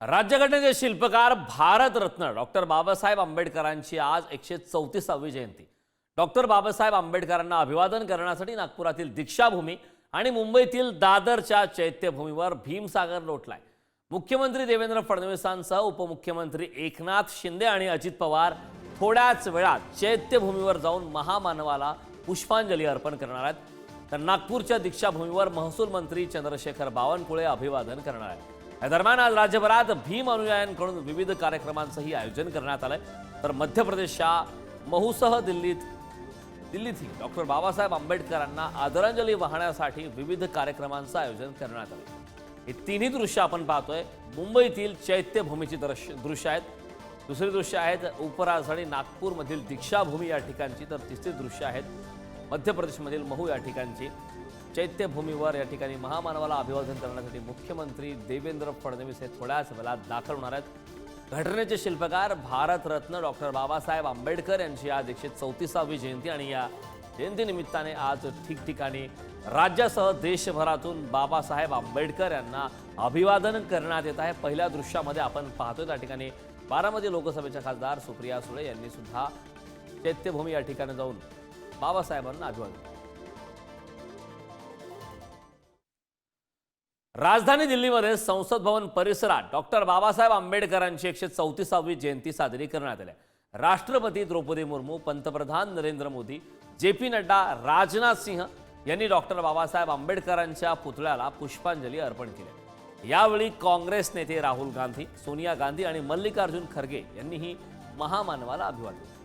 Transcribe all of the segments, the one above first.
राज्यघटनेचे शिल्पकार भारतरत्न डॉक्टर बाबासाहेब आंबेडकरांची आज एकशे चौतीसावी जयंती. डॉक्टर बाबासाहेब आंबेडकरांना अभिवादन करण्यासाठी नागपुरातील दीक्षाभूमी आणि मुंबईतील दादरच्या चैत्यभूमीवर भीमसागर लोटलाय. मुख्यमंत्री देवेंद्र फडणवीसांसह उपमुख्यमंत्री एकनाथ शिंदे आणि अजित पवार थोड्याच वेळात चैत्यभूमीवर जाऊन महामानवाला पुष्पांजली अर्पण करणार आहेत. तर नागपूरच्या दीक्षाभूमीवर महसूल मंत्री चंद्रशेखर बावनकुळे अभिवादन करणार आहेत. या दरम्यान आज राज्यभरात भीम अनुयायांकडून विविध कार्यक्रमांचंही आयोजन करण्यात आलंय. तर मध्य प्रदेशच्या महूसह दिल्लीत दिल्लीतही डॉक्टर बाबासाहेब आंबेडकरांना आदरांजली वाहण्यासाठी विविध कार्यक्रमांचं आयोजन करण्यात आलं हे तिन्ही दृश्य आपण पाहतोय. मुंबईतील चैत्यभूमीची दृश्य दृश्य आहेत. दुसरी दृश्य आहेत उपराजधानी नागपूरमधील दीक्षाभूमी या ठिकाणची तर तिसरी दृश्य आहेत मध्य प्रदेशमधील महू या ठिकाणची. चैत्यभूमीवर या ठिकाणी महामानवाला अभिवादन करण्यासाठी मुख्यमंत्री देवेंद्र फडणवीस हे थोड्याच वेळात दाखल होणार आहेत. घटनेचे शिल्पकार भारतरत्न डॉक्टर बाबासाहेब आंबेडकर यांची आज एकशे चौतीसावी जयंती आणि या जयंतीनिमित्ताने आज ठिकठिकाणी राज्यासह देशभरातून बाबासाहेब आंबेडकर यांना अभिवादन करण्यात येत आहे. पहिल्या दृश्यामध्ये आपण पाहतोय त्या ठिकाणी बारामती लोकसभेच्या खासदार सुप्रिया सुळे यांनी सुद्धा चैत्यभूमी या ठिकाणी जाऊन बाबासाहेबांना अभिवादन राजधानी दिल्लीमध्ये संसद भवन परिसरात डॉक्टर बाबासाहेब आंबेडकरांची एकशे चौतीसावी जयंती साजरी करण्यात आली राष्ट्रपती द्रौपदी मुर्मू पंतप्रधान नरेंद्र मोदी जे पी नड्डा राजनाथ सिंह यांनी डॉक्टर बाबासाहेब आंबेडकरांच्या पुतळ्याला पुष्पांजली अर्पण केली यावेळी काँग्रेस नेते राहुल गांधी सोनिया गांधी आणि मल्लिकार्जुन खरगे यांनीही महामानवाला अभिवादन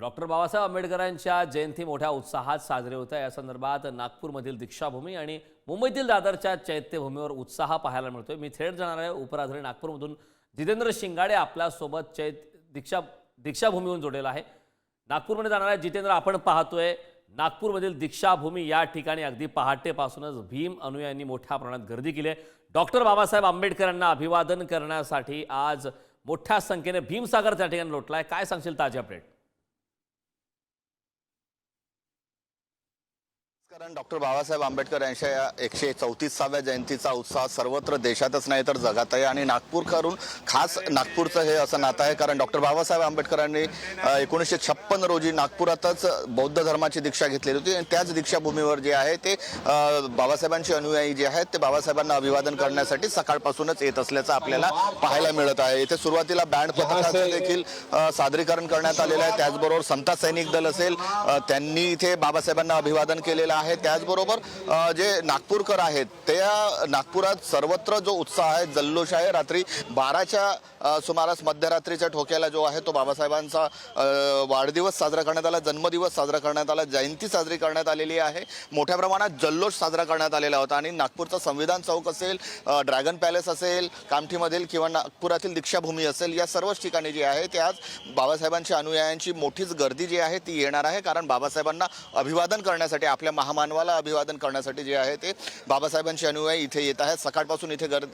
डॉक्टर बाबासाहेब आंबेडकरांच्या जयंती मोठ्या उत्साहात साजरे होत आहे. या संदर्भात नागपूरमधील दीक्षाभूमी आणि मुंबईतील दादरच्या चैत्यभूमीवर उत्साह पाहायला मिळतोय. मी थेट जाणार आहे उपराजधानी नागपूरमधून. जितेंद्र शिंगाडे आपल्यासोबत चैत दीक्षा दीक्षाभूमीहून जोडलेला आहे. नागपूरमध्ये जाणार आहे जितेंद्र. आपण पाहतोय नागपूरमधील दीक्षाभूमी या ठिकाणी अगदी पहाटेपासूनच भीम अनुयायांनी मोठ्या प्रमाणात गर्दी केली आहे. डॉक्टर बाबासाहेब आंबेडकरांना अभिवादन करण्यासाठी आज मोठ्या संख्येने भीमसागर त्या ठिकाणी लोटला आहे. काय सांगशील ताजी अपडेट कारण डॉक्टर बाबासाहेब आंबेडकर यांच्या या एकशे चौतीसाव्या जयंतीचा उत्साह सर्वत्र देशातच नाही तर जगात आहे. आणि नागपूरकरून खास नागपूरचं हे असं नातं आहे. कारण डॉक्टर बाबासाहेब आंबेडकरांनी एकोणीसशे छप्पन रोजी नागपुरातच बौद्ध धर्माची दीक्षा घेतलेली होती. आणि त्याच दीक्षाभूमीवर जे आहे ते बाबासाहेबांचे अनुयायी जे आहेत ते बाबासाहेबांना अभिवादन करण्यासाठी सकाळपासूनच येत असल्याचं आपल्याला पाहायला मिळत आहे. इथे सुरुवातीला बँड पथकाचं देखील सादरीकरण करण्यात आलेलं आहे. त्याचबरोबर समता सैनिक दल असेल त्यांनी इथे बाबासाहेबांना अभिवादन केलेलं आहे. त्याचबरोबर जे नागपूरकर आहेत त्या नागपुरात सर्वत्र जो उत्साह आहे जल्लोष आहे. रात्री बाराच्या सुमारास मध्यरात्रीच्या ठोक्याला जो आहे तो बाबासाहेबांचा वाढदिवस साजरा करण्यात आला. जन्मदिवस साजरा करण्यात आला. जयंती साजरी करण्यात आलेली आहे. मोठ्या प्रमाणात जल्लोष साजरा करण्यात आलेला होता. आणि नागपूरचा संविधान चौक असेल ड्रॅगन पॅलेस असेल कामठीमधील किंवा नागपुरातील दीक्षाभूमी असेल या सर्वच ठिकाणी जी आहे ते आज बाबासाहेबांच्या अनुयायांची मोठीच गर्दी जी आहे ती येणार आहे. कारण बाबासाहेबांना अभिवादन करण्यासाठी आपल्या महामानवाला अभिवादन करण्यासाठी जे आहे ते बाबासाहेबांचे अनुयायी इथे येत आहेत. सकाळपासून इथे गर्द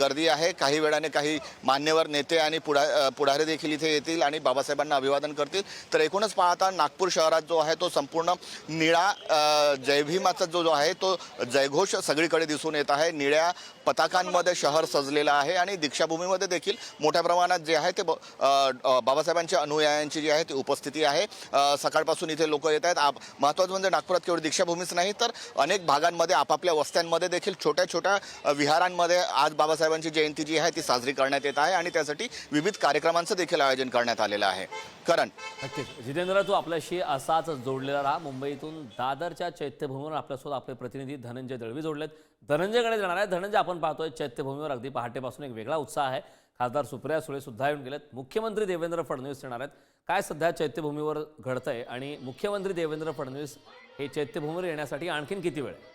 गर्दी आहे. काही वेळाने काही मान्यवर नेते आणि पुढा पुढारे पुढारी देखील इथे येतील आणि बाबासाहेबांना अभिवादन करतील. तर एकूणच पाहता नागपूर शहरात जो आहे तो संपूर्ण निळा जयभीमाचा जो जो आहे तो जयघोष सगळीकडे दिसून येत आहे. निळ्या पताकांमध्ये शहर सजलेलं आहे आणि दीक्षाभूमीमध्ये देखील मोठ्या प्रमाणात जे आहे ते ब- बाबासाहेबांच्या अनुयायांची जी आहे ती उपस्थिती आहे. सकाळपासून इथे लोक येत आहेत. महत्त्वाचं म्हणजे नागपुरात केवळ दीक्षाभूमीच नाही तर अनेक भागांमध्ये आपापल्या वस्त्यांमध्ये देखील छोट्या छोट्या विहारांमध्ये आज बाबासाहेबांची जयंती जी आहे ती साजरी करण्यात येत आहे आणि त्यासाठी विविध कार्यक्रमांचं देखील आयोजन करण्यात आलेलं आहे. करण. नक्कीच. जितेंद्र तू आपल्याशी असाच जोडलेला राहा. मुंबईतून दादरच्या चैत्यभूमीवर आपल्यासोबत आपले प्रतिनिधी धनंजय दळवी जोडलेत. धनंजयकडे जाणार आहे. धनंजय आपण पाहतोय चैत्यभूमीवर अगदी पहाटेपासून एक वेगळा उत्साह आहे. खासदार सुप्रिया सुळे सुद्धा येऊन गेलेत. मुख्यमंत्री देवेंद्र फडणवीस येणार आहेत. काय सध्या चैत्यभूमीवर घडतंय आणि मुख्यमंत्री देवेंद्र फडणवीस हे चैत्यभूमीवर येण्यासाठी आणखीन किती वेळ आहे?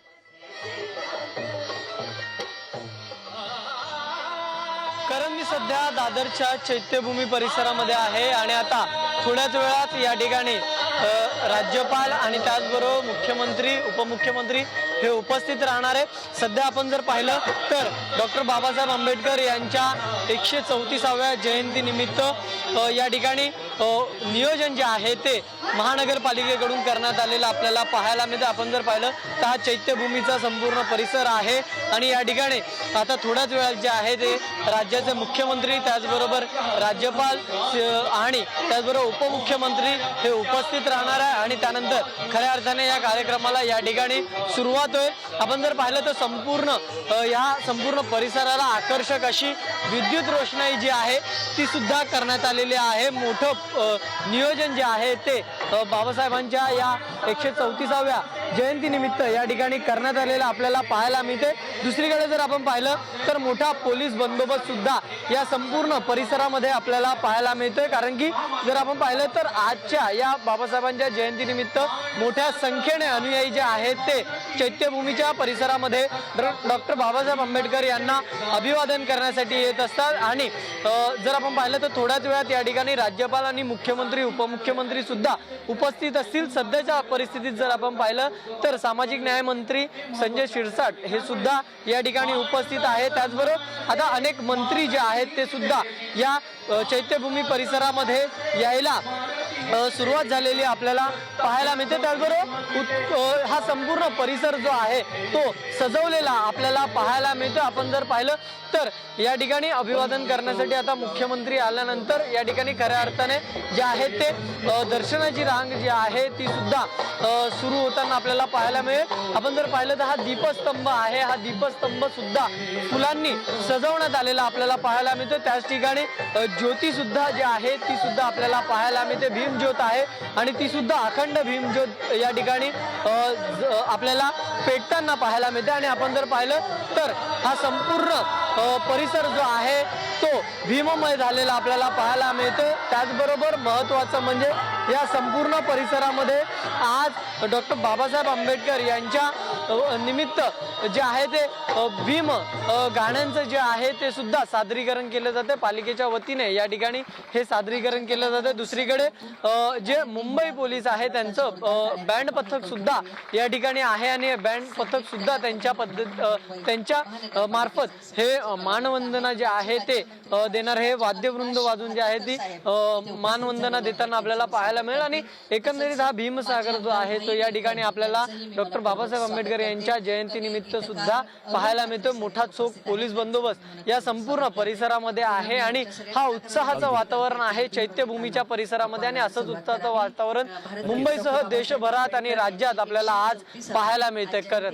कारण मी सध्या दादरच्या चैत्यभूमी परिसरामध्ये आहे आणि आता थोड्याच वेळात या ठिकाणी राज्यपाल आणि त्याचबरोबर मुख्यमंत्री उपमुख्यमंत्री हे उपस्थित राहणार आहे सध्या आपण जर पाहिलं तर डॉक्टर बाबासाहेब आंबेडकर यांच्या एकशे चौतीसाव्या जयंतीनिमित्त या ठिकाणी नियोजन जे आहे ते महानगरपालिकेकडून करण्यात आलेलं आपल्याला पाहायला मिळतं. आपण जर पाहिलं तर हा चैत्यभूमीचा संपूर्ण परिसर आहे. आणि या ठिकाणी आता थोड्याच वेळात जे आहे ते राज्याचे मुख्यमंत्री त्याचबरोबर राज्यपाल आणि त्याचबरोबर उपमुख्यमंत्री हे उपस्थित राहणार आहे. आणि त्यानंतर खऱ्या अर्थाने या कार्यक्रमाला या ठिकाणी सुरुवात होईल. आपण जर पाहिलं तर संपूर्ण या संपूर्ण परिसराला आकर्षक अशी विद्युत रोषणाई जी आहे ती सुद्धा करण्यात आलेली आहे. मोठं नियोजन जे आहे ते बाबासाहेबांच्या या एकशे चौतीसाव्या जयंतीनिमित्त या ठिकाणी करण्यात आलेलं आपल्याला पाहायला मिळते दुसरीकडे जर आपण पाहिलं तर मोठा पोलीस बंदोबस्त सुद्धा या संपूर्ण परिसरामध्ये आपल्याला पाहायला मिळतोय. कारण की जर आपण पाहिलं तर आजच्या या बाबासाहेबांच्या जयंतीनिमित्त मोठ्या संख्येने अनुयायी जे आहेत ते चैत्यभूमीच्या परिसरामध्ये डॉक्टर बाबासाहेब आंबेडकर यांना अभिवादन करण्यासाठी येत असतात. आणि जर आपण पाहिलं तर थोड्याच वेळात या ठिकाणी राज्यपाल आणि मुख्यमंत्री उपमुख्यमंत्री सुद्धा उपस्थित असतील. सध्याच्या परिस्थितीत जर आपण पाहिलं तर सामाजिक न्याय मंत्री संजय शिरसाट हे सुद्धा या ठिकाणी उपस्थित आहे त्याचबरोबर आता अनेक मंत्री जे आहेत ते सुद्धा या चैत्यभूमी परिसरामध्ये यायला सुरुवात झालेली आपल्याला पाहायला मिळते. त्याचबरोबर हा संपूर्ण परिसर जो आहे तो सजवलेला आपल्याला पाहायला मिळतो आपण जर पाहिलं तर या ठिकाणी अभिवादन करण्यासाठी आता मुख्यमंत्री आल्यानंतर या ठिकाणी खऱ्या अर्थाने जे आहेत ते दर्शनाची रांग जी आहे ती सुद्धा सुरू होताना आपल्याला पाहायला मिळेल. आपण जर पाहिलं तर हा दीपस्तंभ आहे. हा दीपस्तंभ सुद्धा फुलांनी सजवण्यात आलेला आपल्याला पाहायला मिळतो त्याच ठिकाणी ज्योती सुद्धा जी आहे ती सुद्धा आपल्याला पाहायला मिळते. भीम भीमज्योत आहे आणि ती सुद्धा अखंड भीमज्योत या ठिकाणी आपल्याला पेटताना पाहायला मिळते. आणि आपण जर पाहिलं तर हा संपूर्ण परिसर जो आहे तो भीममय झालेला आपल्याला पाहायला मिळतो. त्याचबरोबर महत्वाचं म्हणजे या संपूर्ण परिसरामध्ये आज डॉक्टर बाबासाहेब आंबेडकर यांच्या निमित्त जे आहे ते भीम गाण्यांचं जे आहे ते सुद्धा सादरीकरण केलं जाते. पालिकेच्या वतीने या ठिकाणी हे सादरीकरण केलं जाते. दुसरीकडे जे मुंबई पोलीस आहे त्यांचं बँड पथक सुद्धा या ठिकाणी आहे आणि बँड पथक सुद्धा त्यांच्या पद्धत त्यांच्या मार्फत हे मानवंदना जे आहे ते देणार हे वाद्यवृंद वाजून जे आहे ती मानवंदना देताना आपल्याला पाहायला मिळेल. आणि एकंदरीत हा भीमसागर जो आहे तो या ठिकाणी आपल्याला डॉक्टर बाबासाहेब आंबेडकर यांच्या जयंतीनिमित्त सुद्धा पाहायला मिळतो मोठा चोख पोलीस बंदोबस्त या संपूर्ण परिसरामध्ये आहे आणि हा उत्साहाचं वातावरण आहे चैत्यभूमीच्या परिसरामध्ये आणि असंच उत्साहाचं वातावरण मुंबईसह देशभरात आणि राज्यात आपल्याला आज पाहायला मिळतंय. करत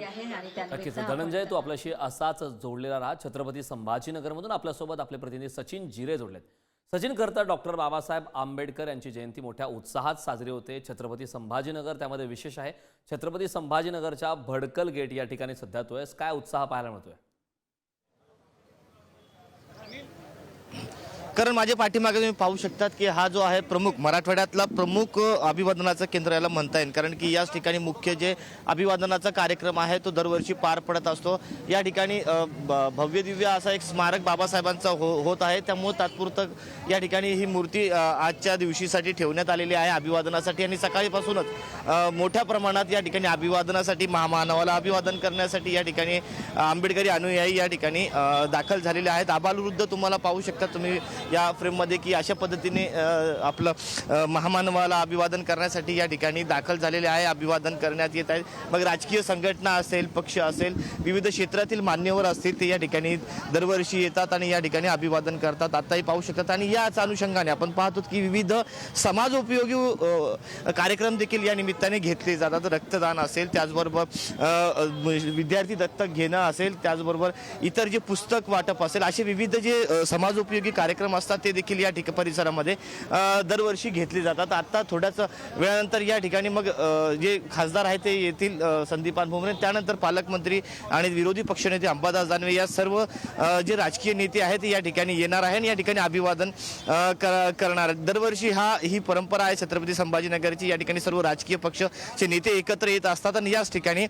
नक्कीच. धनंजय तू आपल्याशी असाच जोडलेला राहा. छत्रपती संभाजीनगरमधून आपल्यासोबत आपले प्रतिनिधी सचिन जिरे जोडलेत. सचिन करता डॉक्टर बाबासाहेब आंबेडकर यांची जयंती मोठ्या उत्साहात साजरी होते. छत्रपती संभाजीनगर त्यामध्ये विशेष आहे. छत्रपती संभाजीनगरच्या भडकल गेट या ठिकाणी सध्या तो आहेस. काय उत्साह पाहायला मिळतोय? कारण माझ्या पाठीमागे तुम्ही पाहू शकतात की हा जो आहे प्रमुख मराठवाड्यातला प्रमुख अभिवादनाचं केंद्र याला म्हणता येईल. कारण की याच ठिकाणी मुख्य जे अभिवादनाचा कार्यक्रम आहे तो दरवर्षी पार पडत असतो. या ठिकाणी भव्य दिव्य असा एक स्मारक बाबासाहेबांचा हो होत आहे. त्यामुळे तात्पुरतं या ठिकाणी ही मूर्ती आजच्या दिवशीसाठी ठेवण्यात आलेली आहे अभिवादनासाठी. आणि सकाळीपासूनच मोठ्या प्रमाणात या ठिकाणी अभिवादनासाठी महामानवाला अभिवादन करण्यासाठी या ठिकाणी आंबेडकरी अनुयायी या ठिकाणी दाखल झालेले आहेत. आबालवृद्ध तुम्हाला पाहू शकता. तुम्ही या फ्रेममध्ये की अशा पद्धतीने आपलं महामानवाला अभिवादन करण्यासाठी या ठिकाणी दाखल झालेले आहे. अभिवादन करण्यात येत आहे. मग राजकीय संघटना असेल पक्ष असेल विविध क्षेत्रातील मान्यवर असतील ते या ठिकाणी दरवर्षी येतात आणि या ठिकाणी अभिवादन करतात. आत्ताही पाहू शकतात. आणि याच अनुषंगाने आपण पाहतो की विविध समाज उपयोगी कार्यक्रम देखील या निमित्ताने घेतले जातात. रक्तदान असेल त्याचबरोबर विद्यार्थी दत्तक घेणं असेल त्याचबरोबर इतर जे पुस्तक वाटप असेल असे विविध जे समाज समाजोपयोगी कार्यक्रम असतात ते देखील या ठिका परिसरामध्ये दरवर्षी घेतले जातात. आत्ता थोड्याच वेळानंतर या ठिकाणी मग जे खासदार आहेत ते येतील संदीपान भुमरे. त्यानंतर पालकमंत्री आणि विरोधी पक्षनेते अंबादास दानवे या सर्व जे राजकीय नेते आहेत या ठिकाणी येणार आहे आणि या ठिकाणी अभिवादन कर- करणार आहेत. दरवर्षी हा ही परंपरा आहे छत्रपती संभाजीनगरची. या ठिकाणी सर्व राजकीय पक्षचे नेते एकत्र येत असतात आणि याच ठिकाणी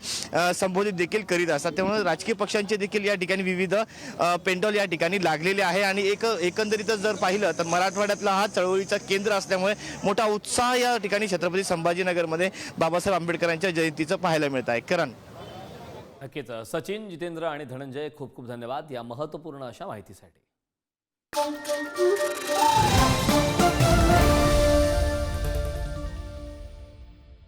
संबोधित देखील करीत असतात. त्यामुळे राजकीय पक्षांचे देखील या ठिकाणी विविध पेंडॉल या ठिकाणी लागलेले आहे आणि एक एकंदरीत एकंदरीतच जर पाहिलं तर मराठवाड्यातला हा चळवळीचा केंद्र असल्यामुळे मोठा उत्साह या ठिकाणी छत्रपती संभाजीनगरमध्ये बाबासाहेब आंबेडकरांच्या जयंतीचं पाहायला मिळत आहे. करण. नक्कीच. सचिन जितेंद्र आणि धनंजय खूप खूप धन्यवाद या महत्त्वपूर्ण अशा माहितीसाठी.